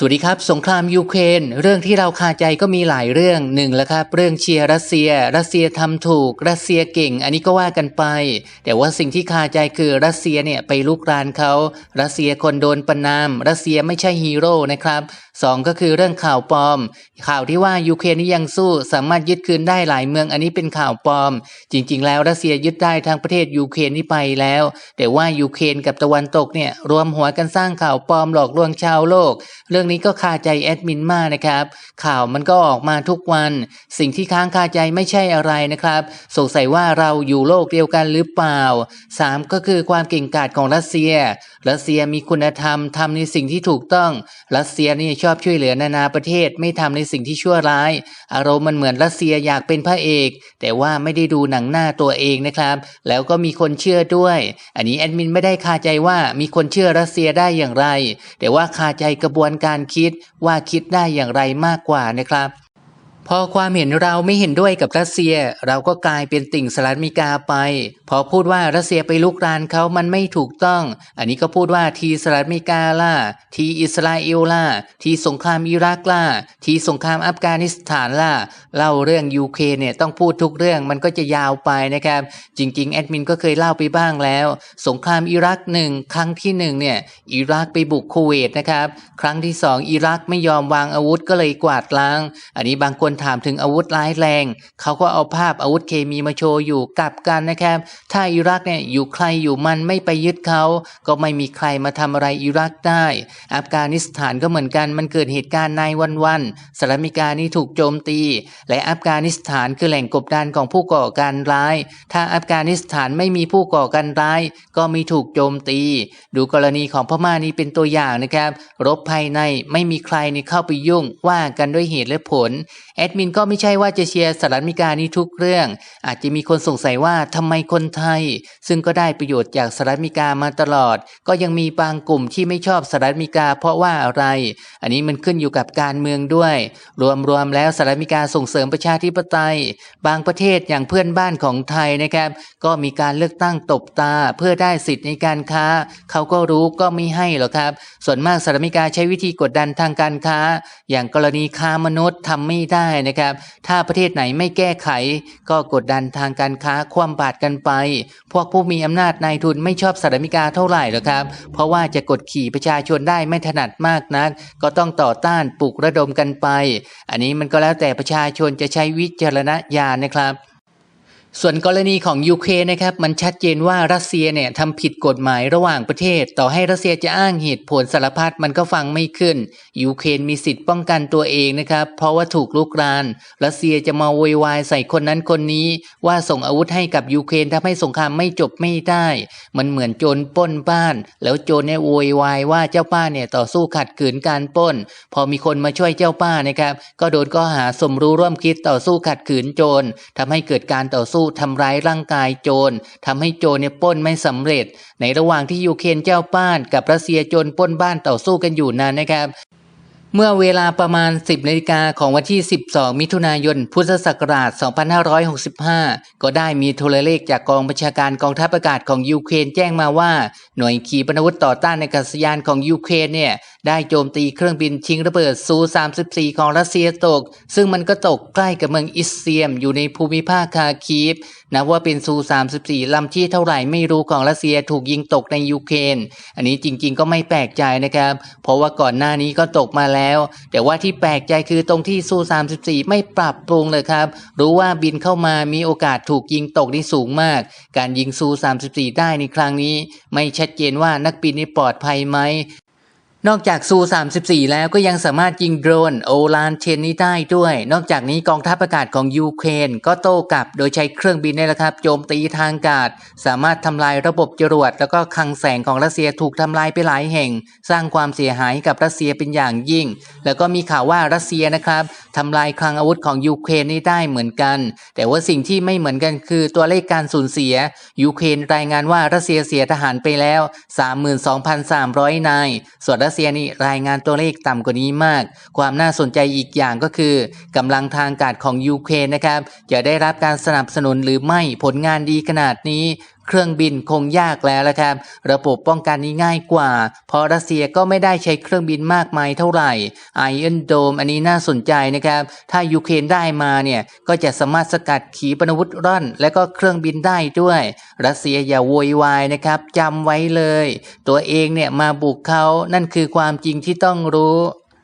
สวัสดีครับ สงครามยูเครนเรื่องที่เราคาใจก็มีหลายเรื่องหนึ่งแล้วครับ เรื่องเชียร์รัสเซีย รัสเซียทำถูก รัสเซียเก่ง อันนี้ก็ว่ากันไป แต่ว่าสิ่งที่คาใจคือรัสเซียเนี่ยไปลุกรานเขารัสเซียคนโดนประนาม รัสเซียไม่ใช่ฮีโร่นะครับสองก็คือเรื่องข่าวปลอม ข่าวที่ว่ายูเครนนี่ยังสู้สามารถยึดคืนได้หลายเมือง อันนี้เป็นข่าวปลอม จริง ๆ แล้วรัสเซียยึดได้ทั้งประเทศยูเครนนี่ไปแล้ว แต่ว่ายูเครนกับตะวันตกเนี่ยรวมหัวกันสร้างข่าวปลอมหลอกลวงชาวโลก เรื่องนี้ก็คาใจแอดมินมากนะครับ ข่าวมันก็ออกมาทุกวัน สิ่งที่ค้างคาใจไม่ใช่อะไรนะครับ สงสัยว่าเราอยู่โลกเดียวกันหรือเปล่า 3 ก็คือความเก่งกาจของรัสเซีย รัสเซียมีคุณธรรมทำในสิ่งที่ถูกต้อง รัสเซียนี่ชอบช่วยเหลือนานาประเทศไม่ทำในสิ่งที่ชั่วร้าย อารมณ์มันเหมือนรัสเซียอยากเป็นพระเอก แต่ว่าไม่ได้ดูหนังหน้าตัวเองนะครับ แล้วก็มีคนเชื่อด้วย อันนี้แอดมินไม่ได้คาใจว่ามีคนเชื่อรัสเซียได้อย่างไร แต่ว่าคาใจกระบวนการคิดว่าคิดได้อย่างไรมากกว่านะครับ พอความเห็นเราไม่เห็นด้วยกับรัสเซีย เราก็กลายเป็นติ่งสหรัฐอเมริกาไป พอพูดว่ารัสเซียไปลุกรานเขามันไม่ถูกต้อง อันนี้ก็พูดว่าทีสหรัฐอเมริกาล่ะทีอิสราเอลล่ะทีสงครามอิรักล่ะทีสงครามอัฟกานิสถานล่ะเล่าเรื่องยูเครนเนี่ยต้องพูดทุกเรื่องมันก็จะยาวไปนะครับ จริง ๆ แอดมินก็เคยเล่าไปบ้างแล้ว สงครามอิรักหนึ่งครั้งที่หนึ่งเนี่ยอิรักไปบุกคูเวตนะครับ ครั้งที่สองอิรักไม่ยอมวางอาวุธก็เลยกวาดล้าง อันนี้บางคนถามถึงอาวุธร้ายแรง เขาก็เอาภาพอาวุธเคมีมาโชว์อยู่กลับกันนะครับ ถ้าอิรักเนี่ยอยู่ใครอยู่มันไม่ไปยึดเขา ก็ไม่มีใครมาทำอะไรอิรักได้ อัฟกานิสถานก็เหมือนกันมันเกิดเหตุการณ์ในวันๆสหรัฐอเมริกานี่ถูกโจมตี และอัฟกานิสถานคือแหล่งกบดานของผู้ก่อการร้าย ถ้าอัฟกานิสถานไม่มีผู้ก่อการร้าย ก็มีถูกโจมตี ดูกรณีของพม่านี่เป็นตัวอย่างนะครับ รบภายในไม่มีใครนี่เข้าไปยุ่งว่ากันด้วยเหตุและผลแอดมินก็ไม่ใช่ว่าจะเชียร์สหรัฐอเมริกานี้ทุกเรื่อง อาจจะมีคนสงสัยว่าทำไมคนไทย ซึ่งก็ได้ประโยชน์จากสหรัฐอเมริกามาตลอด ก็ยังมีบางกลุ่มที่ไม่ชอบสหรัฐอเมริกาเพราะว่าอะไร อันนี้มันขึ้นอยู่กับการเมืองด้วย รวมๆแล้วสหรัฐอเมริกาส่งเสริมประชาธิปไตย บางประเทศอย่างเพื่อนบ้านของไทยนะครับก็มีการเลือกตั้งตบตาเพื่อได้สิทธิ์ในการค้า เขาก็รู้ก็ไม่ให้หรอกครับ ส่วนมากสหรัฐอเมริกาใช้วิธีกดดันทางการค้า อย่างกรณีค้ามนุษย์ทำไม่ได้นะครับ ถ้าประเทศไหนไม่แก้ไข ก็กดดันทางการค้าคว่ำบาตรกันไป พวกผู้มีอำนาจนายทุนไม่ชอบสหรัฐอเมริกาเท่าไหร่หรอกครับ เพราะว่าจะกดขี่ประชาชนได้ไม่ถนัดมากนัก ก็ต้องต่อต้านปลุกระดมกันไป อันนี้มันก็แล้วแต่ประชาชนจะใช้วิจารณญาณนะครับ ส่วนกรณีของยูเครนนะครับมันชัดเจนว่ารัสเซียเนี่ยทำผิดกฎหมายระหว่างประเทศ ต่อให้รัสเซียจะอ้างเหตุผลสารพัดมันก็ฟังไม่ขึ้น ยูเครนมีสิทธิ์ป้องกันตัวเองนะครับ เพราะว่าถูกลุกราน รัสเซียจะมาโวยวายใส่คนนั้นคนนี้ ว่าส่งอาวุธให้กับยูเครนทำให้สงครามไม่จบไม่ได้ มันเหมือนโจรป้นบ้าน แล้วโจรเนี่ยโวยวายว่าเจ้าป้าเนี่ยต่อสู้ขัดขืนการป้น พอมีคนมาช่วยเจ้าป้านะครับ ก็โดนข้อหาสมรู้ร่วมคิดต่อสู้ขัดขืนโจรทำให้เกิดการต่อสู้ทำร้ายร่างกายโจรทำให้โจรเนี่ยป้นไม่สำเร็จ ในระหว่างที่ยูเครนเจ้าป้าน กับรัสเซียโจรป้นบ้านต่อสู้กันอยู่นั้นนะครับเมื่อเวลาประมาณ 10นาฬิกาของวันที่ 12 มิถุนายน พุทธศักราช 2565 ก็ได้มีโทรเลขจากกองบัญชาการกองทัพอากาศของยูเครนแจ้งมาว่า หน่วยขีปนาวุธต่อต้านในกาศยานของยูเครนเนี่ย ได้โจมตีเครื่องบินทิ้งระเบิดซู 34 ของรัสเซียตก ซึ่งมันก็ตกใกล้กับเมืองอิสเซียมอยู่ในภูมิภาคคาคีฟนับว่าเป็นซู 34 ลำที่เท่าไหร่ไม่รู้ของรัสเซียถูกยิงตกในยูเครน อันนี้จริงๆก็ไม่แปลกใจนะครับ เพราะว่าก่อนหน้านี้ก็ตกมาแล้ว แต่ว่าที่แปลกใจคือตรงที่ซู 34 ไม่ปรับปรุงเลยครับ รู้ว่าบินเข้ามามีโอกาสถูกยิงตกนี่สูงมาก การยิงซู 34 ได้ในครั้งนี้ ไม่ชัดเจนว่านักบินนี่ปลอดภัยไหม นอกจากซู34 แล้วก็ยังสามารถยิงโดรนโอลานเชนนี้ได้ด้วย นอกจากนี้กองทัพอากาศของยูเครนก็โต้กลับโดยใช้เครื่องบินนี่แหละครับโจมตีทางอากาศ สามารถทำลายระบบจรวด แล้วก็คลังแสงของรัสเซียถูกทำลายไปหลายแห่ง สร้างความเสียหายกับรัสเซียเป็นอย่างยิ่ง แล้วก็มีข่าวว่ารัสเซียนะครับทำลายคลังอาวุธของยูเครนนี่ได้เหมือนกัน แต่ว่าสิ่งที่ไม่เหมือนกันคือตัวเลขการสูญเสียยูเครนรายงานว่ารัสเซียเสียทหารไปแล้ว 32,300 นายส่วนรัสซียนี่รายงานตัวเลขต่ำกว่านี้มาก ความน่าสนใจอีกอย่างก็คือกำลังทางการของยูเครนนะครับจะได้รับการสนับสนุนหรือไม่ผลงานดีขนาดนี้ เครื่องบินคงยากแล้วละครับ ระบบป้องกันนี้ง่ายกว่า เพราะรัสเซียก็ไม่ได้ใช้เครื่องบินมากมายเท่าไหร่ไอเอ็นโดมอันนี้น่าสนใจนะครับ ถ้ายูเครนได้มาเนี่ยก็จะสามารถสกัดขีปนาวุธร่อน และก็เครื่องบินได้ด้วย รัสเซียอย่าโวยวายนะครับจำไว้เลย ตัวเองเนี่ยมาบุกเขานั่นคือความจริงที่ต้องรู้